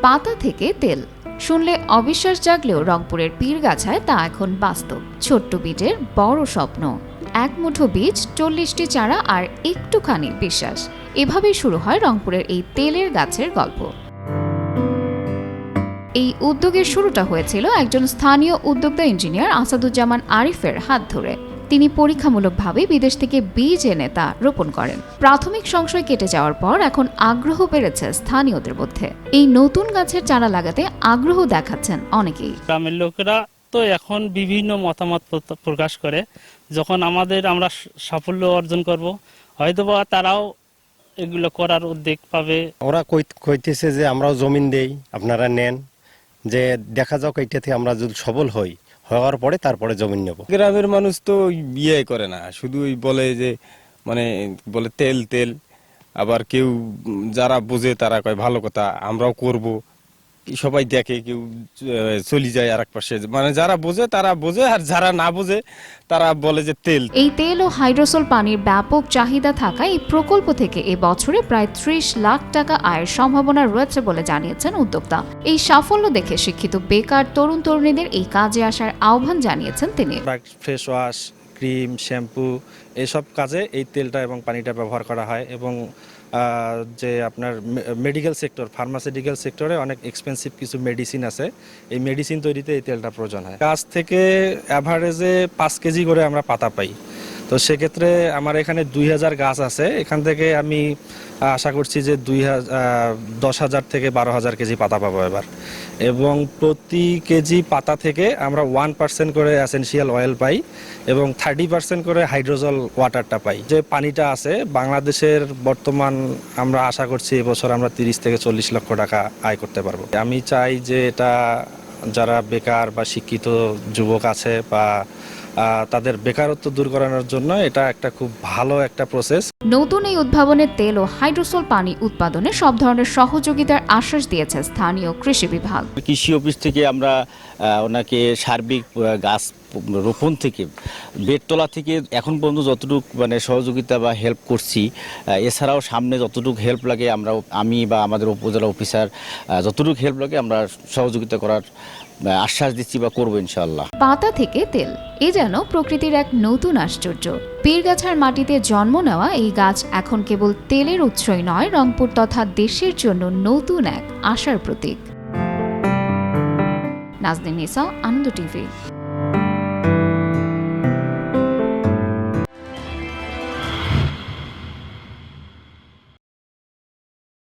পাতা থেকে তেল। শুনলে অবিশ্বাস জাগলেও রংপুরের পীরগাছায় তা এখন বাস্তব। ছোট্ট বীজের বড় স্বপ্ন। এক মুঠো বীজ চল্লিশটি চারা আর একটুখানি বিশ্বাস। এভাবেই শুরু হয় রংপুরের এই তেলের গাছের গল্প। এই উদ্যোগের শুরুটা হয়েছিল একজন স্থানীয় উদ্যোক্তা ইঞ্জিনিয়ার আসাদুজ্জামান আরিফের হাত ধরে। তিনি পরীক্ষামূলকভাবে বিদেশ থেকে বীজ এনে তা রোপণ করেন। প্রাথমিক সংশয় কেটে যাওয়ার পর এখন আগ্রহ বেড়েছে স্থানীয়দের মধ্যে। এই নতুন গাছের চারা লাগাতে আগ্রহ দেখাচ্ছেন অনেকেই। গ্রামের লোকেরা তো এখন বিভিন্ন মতামত প্রকাশ করে। যখন আমাদের আমরা সাফল্য অর্জন করব হয়তোবা তারাও এগুলো করার উদ্যোগ পাবে। ওরা কই- কইতেছে যে আমরাও জমিন দেই আপনারা নেন। যে দেখা যাক এইটা থেকে আমরা যদি সবল হই। হওয়ার পরে তারপরে জমি নেব। গ্রামের মানুষ তো ওই বিয়ে করে না, শুধু ওই বলে যে মানে বলে তেল তেল। আবার কেউ যারা বোঝে তারা কয়, ভালো কথা, আমরাও করব। সবাই দেখে কেউ চলে যায় আর এক পাশে। মানে যারা বোঝে তারা বোঝে আর যারা না বোঝে তারা বলে যে তেল। এই তেল ও হাইড্রোসোল পানির ব্যাপক চাহিদা থাকায় এই প্রকল্প থেকে এ বছরে প্রায় ত্রিশ লাখ টাকা আয়ের সম্ভাবনা রয়েছে বলে জানিয়েছেন উদ্যোক্তা। এই সাফল্য দেখে শিক্ষিত বেকার তরুণ তরুণীদের এই কাজে আসার আহ্বান জানিয়েছেন তিনি। Product face wash cream, shampoo এসব কাজে এই তেলটা এবং পানিটা ব্যবহার করা হয় এবং যে আপনার মেডিকেল সেক্টর, ফার্মাসিউটিক্যাল সেক্টরে অনেক এক্সপেন্সিভ কিছু মেডিসিন আছে। এই মেডিসিন তৈরিতে এই তেলটা প্রয়োজন হয়। গাছ থেকে অ্যাভারেজে পাঁচ কেজি করে আমরা পাতা পাই। তো সেক্ষেত্রে আমার এখানে দুই হাজার গাছ আছে। এখান থেকে আমি আশা করছি যে দুই হাজার দশ হাজার থেকে বারো হাজার কেজি পাতা পাবো এবার। এবং প্রতি কেজি পাতা থেকে আমরা ওয়ান পার্সেন্ট করে অ্যাসেন্সিয়াল অয়েল পাই এবং থার্টি পার্সেন্ট করে হাইড্রোজল ওয়াটারটা পাই। যে পানিটা আছে, বাংলাদেশের বর্তমান আমরা আশা করছি এবছর আমরা তিরিশ থেকে চল্লিশ লক্ষ টাকা আয় করতে পারব। আমি চাই যে এটা যারা বেকার বা শিক্ষিত যুবক আছে বা তাদের বেকারত্ব দূর করানোর জন্য এটা একটা খুব ভালো একটা প্রসেস নতুন এই উদ্ভাবনের তেল ও হাইড্রোসোল পানি উৎপাদনে সব ধরনের সহযোগিতার আশ্বাস দিয়েছে স্থানীয় কৃষি বিভাগ। কৃষি অফিস থেকে আমরা ওনাকে সার্বিক গাছ রোপণ থেকে বেডতলা থেকে এখন পর্যন্ত যতটুকু মানে সহযোগিতা বা হেল্প করছি এছাড়াও সামনে যতটুকু হেল্প লাগে আমরা আমি বা আমাদের উপজেলা অফিসার যতটুকু হেল্প লাগে আমরা সহযোগিতা করার আশ্বাস দিচ্ছি বা করব ইনশাল্লাহ পাতা থেকে তেল, এ যেন প্রকৃতির এক নতুন আশ্চর্য। পীরগাছার মাটিতে জন্ম নেওয়া এই গাছ এখন কেবল তেলের উৎসই নয়, রংপুর তথা দেশের জন্য নতুন এক আশার প্রতীক। নাজদিন নিসা, আনন্দ টিভি।